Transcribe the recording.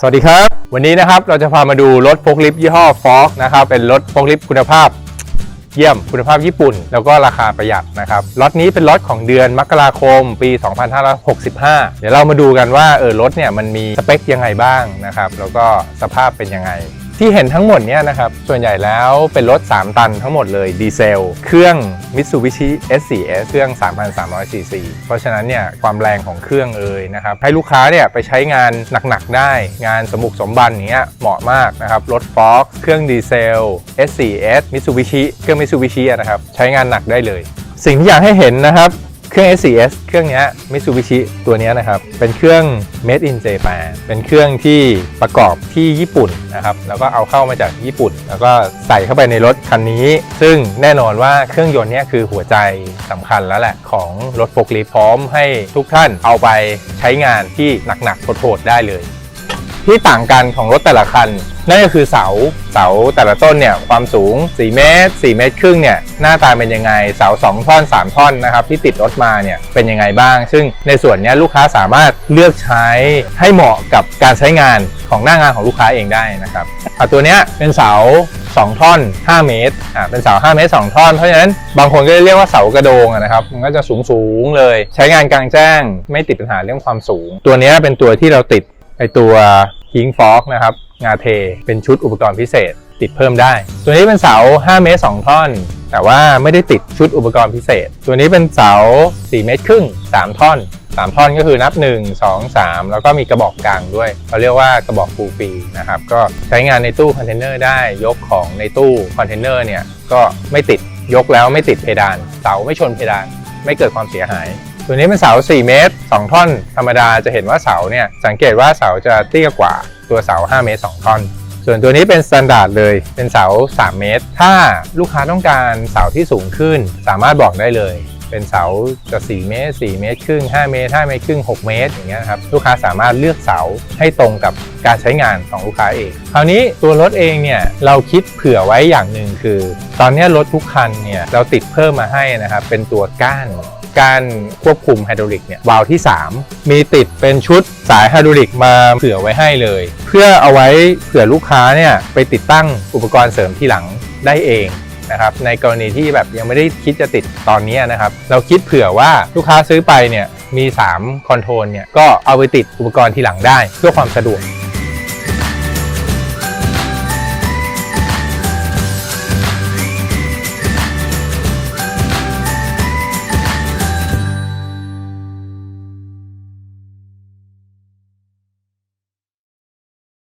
สวัสดีครับ วันนี้นะครับเราจะพามาดูรถโฟล์คลิฟต์ยี่ห้อฟอกนะครับเป็นรถโฟล์คลิฟต์คุณภาพ เยี่ยมคุณภาพญี่ปุ่น แล้วก็ราคาประหยัดนะครับรถนี้เป็นรถของเดือนมกราคมปี 2565 เดี๋ยวเรามาดูกันว่าเออรถเนี่ยมันมีสเปคยังไงบ้างนะครับแล้วก็สภาพเป็นยังไง ที่เห็นทั้งหมดเนี่ยนะครับ ส่วนใหญ่แล้วเป็นรถ 3 ตันทั้งหมดเลยดีเซล เครื่อง Mitsubishi S4S เครื่อง 3,300 cc เพราะฉะนั้นเนี่ยความแรงของเครื่องเอ่ยนะครับให้ลูกค้าเนี่ยไปใช้งานหนักๆได้ งานสมุกสมบันอย่างเงี้ยเหมาะมากนะครับ รถฟอกเครื่องดีเซล S4S Mitsubishi เครื่อง Mitsubishi นะครับ ใช้งานหนักได้เลย สิ่งที่อยากให้เห็นนะครับ เครื่อง S4S เครื่องนี้ Mitsubishi ตัวนี้นะครับ เป็นเครื่อง Made in Japan เป็นเครื่องที่ประกอบที่ญี่ปุ่นนะครับ แล้วก็เอาเข้ามาจากญี่ปุ่น แล้วก็ใส่เข้าไปในรถคันนี้ ซึ่งแน่นอนว่าเครื่องยนต์นี้คือหัวใจสำคัญแล้วแหละของรถโฟล์คลิฟพร้อมให้ทุกท่านเอาไปใช้งานที่หนักๆโหดๆได้เลย ที่ต่างกันของรถแต่ละคัน นั่นก็คือเสาเสาแต่ละต้นเนี่ยความสูง 4 เมตร 4 เมตรครึ่งเนี่ยหน้าตาเป็นยังไงเสา 2 ท่อน 3 ท่อนนะครับที่ติดรถมาเนี่ยเป็นยังไงบ้าง ซึ่งในส่วนนี้ลูกค้าสามารถเลือกใช้ให้เหมาะกับการใช้งานของหน้างานของลูกค้าเองได้นะครับอะตัวเนี้ยเป็นเสา2 ท่อน 5 เมตร อ่า เป็นเสา 5 เมตร 2 ท่อน เพราะฉะนั้นบางคนก็เรียกว่าเสากระโดงนะครับ มันก็จะสูงสูงเลย ใช้งานกลางแจ้ง ไม่ติดปัญหาเรื่องความสูง ตัวนี้เป็นตัวที่เราติด ไอตัวฮิงฟอกนะครับงาเทเป็นชุดอุปกรณ์พิเศษ ติดเพิ่มได้ ตัวนี้เป็นเสา 5 เมตร 2 ท่อน แต่ว่าไม่ได้ติดชุดอุปกรณ์พิเศษ ตัวนี้เป็นเสา 4 เมตรครึ่ง 3 ท่อน 3 ท่อนก็คือนับ 1 2 3 แล้วก็มีกระบอกกลางด้วยเขาเรียกว่ากระบอกฟูลปีนะครับ ก็ใช้งานในตู้คอนเทนเนอร์ได้ยกของในตู้คอนเทนเนอร์เนี่ยก็ไม่ติดยกแล้วไม่ติดเพดาน เสาไม่ชนเพดาน ไม่เกิดความเสียหาย ตัวนี้เป็นเสา 4 เมตร 2 ท่อน ธรรมดาจะเห็นว่าเสาเนี่ยสังเกตว่าเสาจะเตี้ยกว่าตัวเสา 5 เมตร 2 ท่อน ส่วนตัวนี้เป็นสแตนดาร์ดเลย เป็นเสา 3 เมตร ถ้าลูกค้าต้องการเสาที่สูงขึ้น สามารถบอกได้เลย เป็นเสาจะ 4 เมตร 4 เมตรครึ่ง 5 เมตร 5 เมตรครึ่ง 6 เมตรอย่างเงี้ยครับ ลูกค้าสามารถเลือกเสาให้ตรงกับการใช้งานของลูกค้าเอง คราวนี้ตัวรถเองเนี่ยเราคิดเผื่อไว้อย่างหนึ่งคือ ตอนนี้รถทุกคันเนี่ยเราติดเพิ่มมาให้นะครับเป็นตัวก้าน การควบคุมไฮดรอลิกเนี่ยวาล์วที่ 3 มีติดเป็นชุดสายไฮดรอลิกมาเผื่อไว้ให้เลย เพื่อเอาไว้เผื่อลูกค้าเนี่ยไปติดตั้งอุปกรณ์เสริมที่หลังได้เองนะครับในกรณีที่แบบยังไม่ได้คิดจะติดตอนนี้นะครับ เราคิดเผื่อว่าลูกค้าซื้อไปเนี่ยมี 3 คอนโทรลเนี่ยก็เอาไปติดอุปกรณ์ที่หลังได้เพื่อความสะดวก